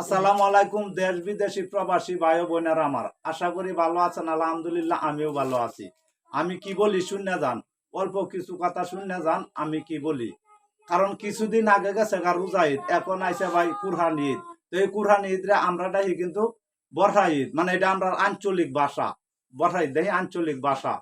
আসসালামু আলাইকুম, দেশ বিদেশি প্রবাসী ভাই বোনেরা আমার। আশা করি ভালো আছেন, আলহামদুলিল্লাহ আমিও ভালো আছি। আমি কি বলি শুনে যান অল্প কিছু কথা শুনে যান আমি কি বলি? কারণ কিছুদিন আগে গেছে রোজা ঈদ এখন আইসে ভাই কুরহান ঈদ। তো এই কুরহান ঈদ রে আমরা ডাকি কিন্তু বর্ষা ঈদ মানে এটা আমরা আঞ্চলিক ভাষা বর্ষা ঈদ দেখি আঞ্চলিক ভাষা।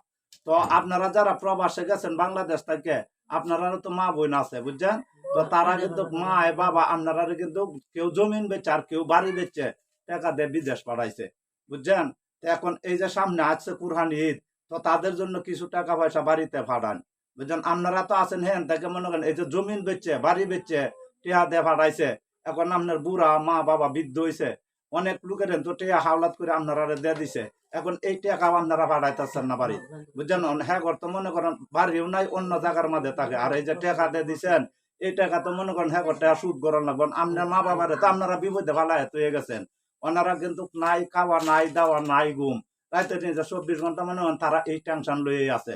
তো আপনারা যারা প্রবাসে গেছেন বাংলাদেশ থেকে, আপনারা তো মা বোন আছে, বুঝছেন? তো তারা কিন্তু মা এ বাবা আপনারা কিন্তু কেউ জমিন বেচে আর কেউ বাড়ি বেচে টাকা দিয়ে বিদেশ পাঠাইছে বুঝছেন? এখন এই যে সামনে আসছে কুরহান ঈদ তো তাদের জন্য কিছু টাকা পয়সা বাড়িতে পাঠান বুঝছেন? আপনারা তো আছেন হ্যাঁ থেকে মনে করেন এই যে জমিন বেচছে বাড়ি বেচছে টিয়া দিয়ে পাঠাইছে এখন আপনার বুড়া মা বাবা বৃদ্ধ হয়েছে অনেক লোকের তো টিয়া হাওলাত করে আপনারা দিয়ে দিছে এখন এই টাকা আপনারা পাঠাইতেছেন না বাড়ি বুঝছেন? হ্যাঁ তো মনে করেন বাড়িও নাই অন্য জায়গার মধ্যে থাকে আর এই যে টাকা দিয়ে দিছেন এই টাকা তো মনে করেন হ্যাঁ টাকা সুদ করার লাগবে আপনার মা বাবারে তো আপনারা বিপদে ভালাই হয়ে গেছেন। ওনারা কিন্তু নাই, খাওয়া নাই, দাওয়া নাই, ঘুম। রাইতে নিজে চব্বিশ ঘণ্টা মনে করেন, তারা এই টেনশন লয়ে আছে।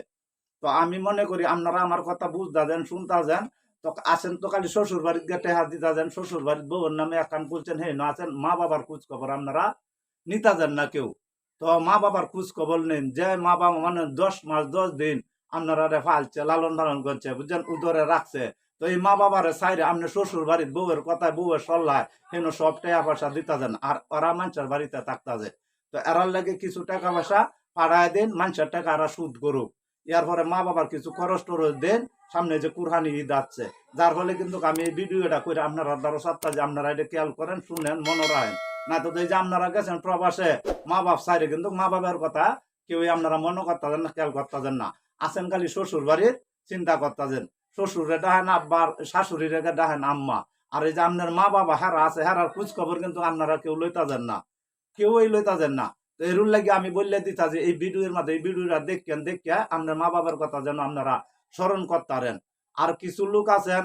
তো আমি মনে করি, আপনারা আমার কথা বুঝতা যান শুনতা যান তো আছেন তো খালি শ্বশুর বাড়ির গেটে হাত দিতে যান শ্বশুর বাড়ির বউর নামে একান বলছেন হে, না আছেন? মা বাবার খোঁজ খবর আপনারা নিতে যান না কেউ। তো মা বাবার খোঁজ খবর নেন, যে মা বাবা মানে দশ মাস দশ দিন আপনারা রে ফালছে লালন পালন করছে, বুঝছেন? উদরে রাখছে। তো এই মা বাবারে সাইরে আপনি শ্বশুর বাড়ির বউয়ের কথায় বউয়ের সল্লায় হেন সব টাকা পয়সা দিতে যান আর ওরা মানুষের বাড়িতে থাকতে যায় তো এরার লাগে কিছু টাকা পয়সা পাড়ায় দিন, মানুষের টাকা এরা সুদ করুক। এর পরে মা বাবার কিছু খরচ টরচ দেন, সামনে যে কুরহানি ঈদ আছে যার ফলে কিন্তু আমি এই ভিডিওটা করে আপনারা দ্বারা সপ্তাহ যে আপনারা এটা খেয়াল করেন, শুনেন, মনে রাখেন। না তো এই যে আপনারা গেছেন প্রবাসে মা বাপ সাইরে কিন্তু মা বাবার কথা কেউ আপনারা মনে করতেছেন না, খেয়াল করতেছেন না। আসেন খালি শ্বশুর বাড়ির চিন্তা করতেছেন। শ্বশুরে ডাহেন আব্বার শাশুড়িরে ডাহেন আম্মা। আর এই যে আপনার মা বাবা হারা আছে হারার খোঁজ খবর কিন্তু আপনারা কেউ লইতাছেন না। কেউই লইতাছেন না। তো এরুর লাগে আমি বললে দিতা যে এই ভিডিওর মধ্যে এই ভিডিওটা দেখেন দেখিয়া আপনার মা বাবার কথা যেন আপনারা স্মরণ করতারেন। আর কিছু লোক আছেন,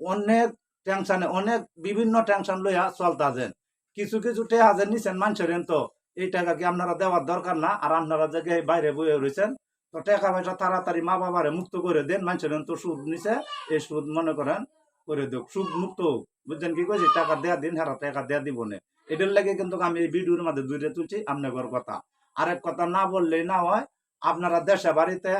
অনেক টেনশনে, অনেক বিভিন্ন টেনশন লইয়া চলতাছেন। কিছু কিছু টেহা যে নিছেন মানুষের তো এই টাকা কি আপনারা দেওয়ার দরকার না? আর আপনারা যে বাইরে বয়ে রয়েছেন তো টাকা পয়সা তাড়াতাড়ি মা বাবারে মুক্ত করে দেন, মানুষের তো সুদ নিছে, এই সুদ মনে করেন করে দেখ সুদ মুক্ত। বুঝছেন কি কইছি? টাকা দেয়া দিন, হারা টাকা দেয়া দিব না। এটার লাগে কিন্তু আমি এই ভিডিওর মধ্যে দূরে তুলছি, আপনাদের কথা। আরেক কথা না বললেই না হয়, আপনারা দেশে বাড়িতে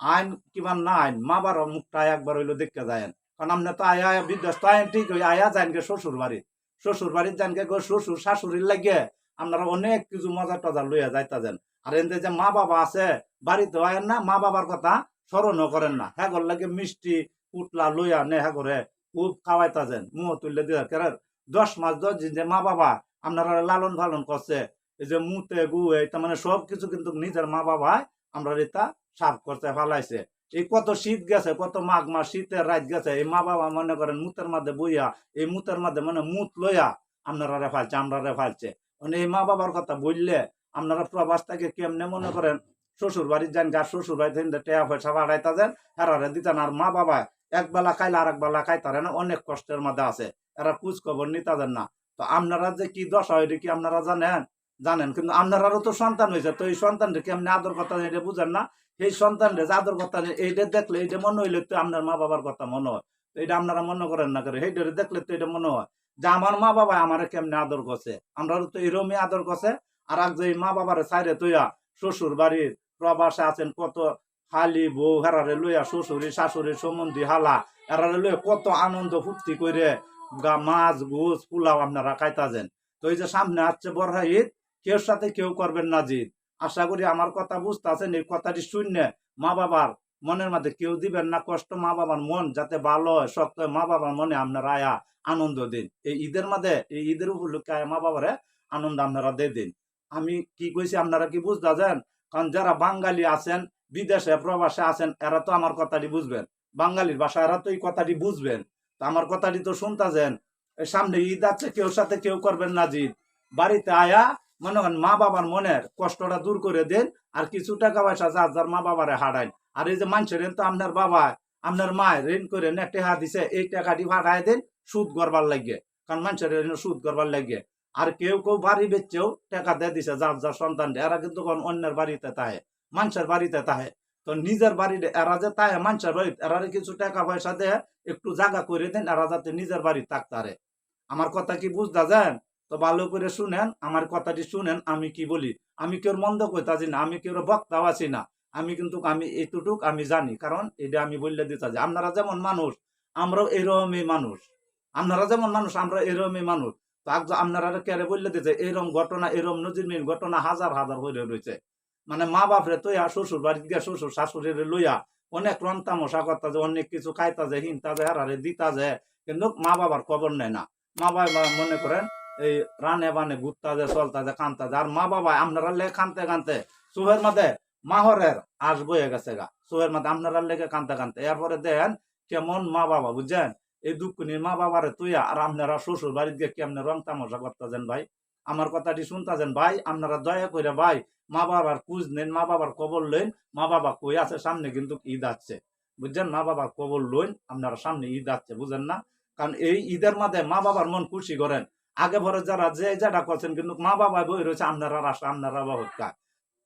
আইন কিবা না আইন, মা বাবার মুখটা একবার হইল দেখতে যায় কারণ আপনি তো আয়া আয়া তো আইন ঠিক হই, আয়া যান শ্বশুর বাড়ি শ্বশুর বাড়ির যান গে গো শ্বশুর শাশুড়ির লাগে আপনারা অনেক কিছু মজা টজা লইয়া যাইতা যান আর এতে যে মা বাবা আছে, বাড়িতে আয়েন না, মা বাবার কথা স্মরণও করেন না। হ্যাঁ লাগে মিষ্টি, পুটলা লইয়া নে হ্যাঁ করে খুব খাওয়াইতা যান মুহ তুললে দিয়ে কেরার দশ মাস, দশ দিন যে মা বাবা আপনারা লালন পালন করছে, এই যে মুতে, গুয়ে তার মানে সব কিছু কিন্তু নিজের মা বাবা আমরা এটা সাফ করতে ফালাইছে। এই কত শীত গেছে, কত মাঘ মাস, শীতের রাত গেছে, এই মা বাবা মনে করেন মুতের মধ্যে বইয়া, এই মুতের মধ্যে মানে মুত লইয়া আপনারা রে ফালছে, আমরা রে ফালছে। মানে এই মা বাবার কথা বললে আপনারা প্রবাস থেকে কেমনে মনে করেন? শ্বশুর বাড়ির যান গা শ্বশুর বাড়িতে টেয়া পয়সা বাড়াইতা যান হেরারে দিতেন আর মা বাবা এক বেলা খাইলে আর এক বেলা খাইতারে না, অনেক কষ্টের মধ্যে আছে। এরা খোঁজ খবর নিতে দেন না। তো আপনারা যে কি দশা হয় কি আপনারা জানেন? জানেন, কিন্তু আপনারারও তো সন্তান হয়েছে, তো এই সন্তানটা কি আদর কথা এটা বুঝেন না? এই সন্তানটা যে আদর কথা এইটা দেখলে এইটা মনে হইলে তো আপনার মা বাবার কথা মনে হয়। তো এটা আপনারা মনে করেন না করে সেইটা দেখলে তো এটা মনে হয়। যে আমার মা বাবা আমার কেমনে আদর করছে? আমরা তো এরমই আদর করছে। আর এক যে মা বাবার সাইরে তৈয়া শ্বশুর বাড়ির প্রবাসে আছেন, কত হালি বউ হেরারে লইয়া শ্বশুরি, শাশুড়ি সম্বন্ধী হালা এরারে লইয়া কত আনন্দ ফুর্তি করে মাছ, গুছ, পোলাও আপনারা খাইতাছেন। তো এই যে সামনে আসছে বড়হা ঈদ, কেউ সাথে কেউ করবেন না, জিদ। আশা করি আমার কথা বুঝতেছেন, এই কথাটি শুনে মা বাবার মনের মধ্যে কেউ দিবেন না কষ্ট মা বাবার মন যাতে ভালো হয়, শক্ত হয়। মা বাবার মনে আপনারা আয়া, আনন্দ দিন। এই ঈদের মধ্যে, এই ঈদের উপলক্ষে আয়া মা বাবারে আনন্দ আপনারা দিয়ে দিন। আমি কি কইছি আপনারা কি বুঝতেছেন? কারণ যারা বাঙালি আছেন, বিদেশে, প্রবাসে আছেন, এরা তো আমার কথাটি বুঝবেন। বাঙালির ভাষা, এরা তো এই কথাটি বুঝবেন। তা আমার কথাটি তো শুনতাছেন। সামনে ঈদ আছে, কেউ সাথে কেউ করবেন না জিদ বাড়িতে আয়া মনে করেন মা বাবার মনের কষ্টটা দূর করে দেন আর কিছু টাকা পয়সা যার যার মা বাবারে হারাইন আর এই যে মানুষের তো আপনার বাবা, আপনার মা ঋণ করে নে টেহা দিছে, এই টাকাটি ভাড়ায় দেন সুদ করবার লাগে কারণ মানুষের সুদ করবার লাগে আর কেউ কেউ বাড়ি বেচেও টাকা দিয়ে দিছে, যার যার সন্তান এরা কিন্তু কোন অন্যের বাড়িতে তাহে, মানুষের বাড়িতে তাহে। তো নিজের বাড়িতে এরা যে তাহে, মানুষের বাড়িতে এরা কিছু টাকা পয়সা দেয় একটু জায়গা করে দেন, এরা যাতে নিজের বাড়ি থাকতারে আমার কথা কি বুঝতে যান তো ভালো করে শুনেন, আমার কথাটি শুনেন, আমি কি বলি? আমি কেউ মন্দ কইতাছি না, আমি কেউ বক্তাও আছি না? আমি কিন্তু, আমি এতটুক আমি জানি, কারণ এটা আমি বললে দিতে যে আপনারা যেমন মানুষ, আমরাও এরকমই মানুষ। আপনারা যেমন মানুষ আমরা এরকমই মানুষ। তো আপনারা কেড়ে বললে দিতে এরকম ঘটনা এরকম নজির ঘটনা হাজার হাজার হয়ে রয়েছে। মানে মা বাপরে তো শ্বশুর বাড়ি গিয়ে শ্বশুর শাশুড়ির লইয়া অনেক রং তামসা করতা যে অনেক কিছু খাইতা যে হিনতা যে হারারে দিতা যে কিন্তু মা বাবার খবর নেয় না। মা বাবা মনে করেন এই রানে বানে ঘুরতা যে চলতা যে কানতা যে আর মা বাবা আপনারা লে কানতে কানতে, সুহের মধ্যে মাহরের আস বয়ে গেছে গা। সুহের মধ্যে আপনারা লেগে কানতে কানতে। এরপরে দেন কেমন মা বাবা, বুঝছেন? এই দুঃখনি মা বাবারে তুইয়া আর আপনারা শ্বশুর বাড়িতে গিয়ে কেমনে রং তামসা করতেছেন ভাই? আমার কথাটি শুনতেছেন ভাই? আপনারা দয়া করে ভাই, মা বাবার কুজ নেন, মা বাবার কবর লইন। মা বাবা কই আছে সামনে কিন্তু ঈদ আসছে। বুঝছেন? মা বাবার কবর লইন, আপনারা সামনে ঈদ আসছে, বুঝেন না? কারণ এই ঈদের মাঝে মা বাবার মন খুশি করেন। আগে ভরে যারা যে যেটা করছেন, কিন্তু মা বাবা বই রয়েছে আপনারা রাস্তা আপনারা কাজ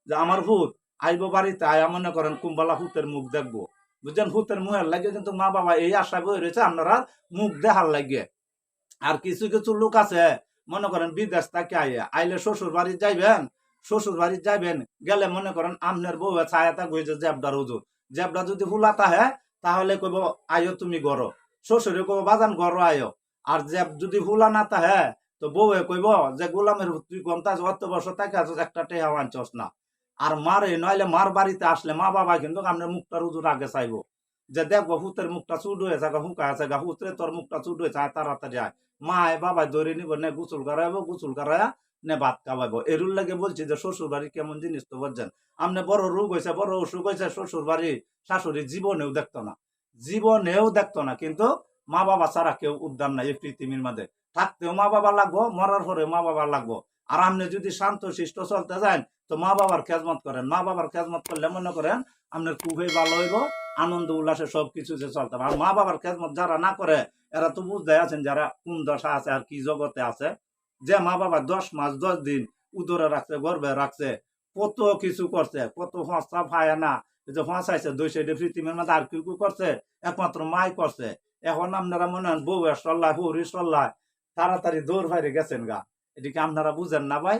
যে আমার ভূত আইব বাড়িতে আয়া মনে করেন কুম্বালা ভূতের মুখ দেখব। বুঝছেন? ভূতের মুখের লাগে কিন্তু মা বাবা এই আশা বই রয়েছে আপনারা মুখ দেখার লাগে। আর কিছু কিছু লোক আছে, মনে করেন বিদেশ থেকে আইয়ে, আইলে শ্বশুর বাড়ি যাইবেন, শ্বশুর বাড়ি যাইবেন, গেলে মনে করেন আমনের বউ ছায়াটা গইছে জেবডার উজুর জেবডা যদি ফুলাতা হে তাহলে কইব আয়ো তুমি গর। শ্বশুরে কইব, বাজান গর, আইও। আর যে যদি ফুলা না তাহে তো বউয়ে কইব যে, গোলামের তুই গমতা অত বছর তাকে আছো একটা টেহা আনছস না। আর মারে, নইলে মার বাড়িতে আসলে মা বাবা কিন্তু আপনার মুখটার উজুর আগে চাইব। যে দেখব ভূতের মুখটা চুট হয়েছে গা, হুকা আছে গা, হুতরে তোর মুখটা চুট হয়েছে, আয় তাড়াতাড়ি আয়। মা আয় বাবা ধরে নিব, নে গুসল করাইবো, গুসল করাইয়া নে ভাত খাওয়াইবো। এরুল লাগে বলছি যে শ্বশুর বাড়ি কেমন জিনিস তো বলছেন আমনে বড় রোগ হয়েছে বড় অসুখ হয়েছে শ্বশুর বাড়ি শাশুড়ি জীবনেও দেখতো না। জীবনেও দেখতো না, কিন্তু মা বাবা ছাড়া কেউ উদ্যান নাই এই পৃথিবীর মধ্যে থাকতেও মা বাবা লাগবো, মরার পরে মা বাবা লাগবো। আর আপনি যদি শান্ত, শিষ্ট চলতে যান, তো মা বাবার খেজমত করেন। মা বাবার খেজমত করলে মনে করেন আপনার খুবই ভালো হইব, আনন্দ, উল্লাসে সবকিছু যে চলতে আর মা বাবার খেজমত যারা না করে, এরা তো বুঝতে আছেন যারা কোন দশা আছে আর কি জগতে আছে। যে মা বাবা দশ মাস, দশ দিন উদরে রাখছে গর্বে রাখছে, কত কিছু করছে, কত হসা ভায়া না যে হসাইছে দুই সাইডে পৃথিবীর মধ্যে আর কি করছে, একমাত্র মাই করছে। এখন আপনারা মনে হন বউ সল্লাহ হরি সল্লাহ তাড়াতাড়ি দৌড় বাইরে গেছেন গা। এদিকে আপনারা বুঝেন না ভাই?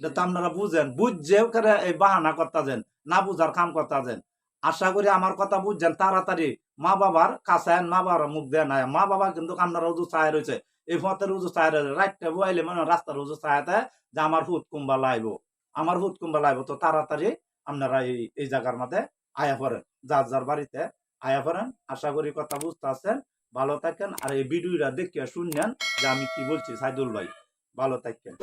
এটা তো আপনারা বুঝেন। বুঝছেও করে এই বাহানা করতেছেন, না বুঝার কাম করতেছেন। আশা করি আমার কথা বুঝছেন, তাড়াতাড়ি মা বাবার কাছে মা বাবার মুখ দেয় নাই মা বাবা কিন্তু আপনারা উজু চায় রয়েছে। এই পথের উজু চায় রয়েছে। রাইটটা বইলে মানে রাস্তার উজু চায়াতে যে আমার হুত কুম্বা লাইব। আমার হুত কুম্বা লাইব। তো তাড়াতাড়ি আপনারা এই এই জায়গার মধ্যে আয়া পড়েন। যার যার বাড়িতে আয়া পড়েন। আশা করি কথা বুঝতে আছেন ভালো থাকেন। আর এই ভিডিওটা দেখে শুনলেন যে আমি কি বলছি, সাইদুল ভাই, ভালো থাকেন।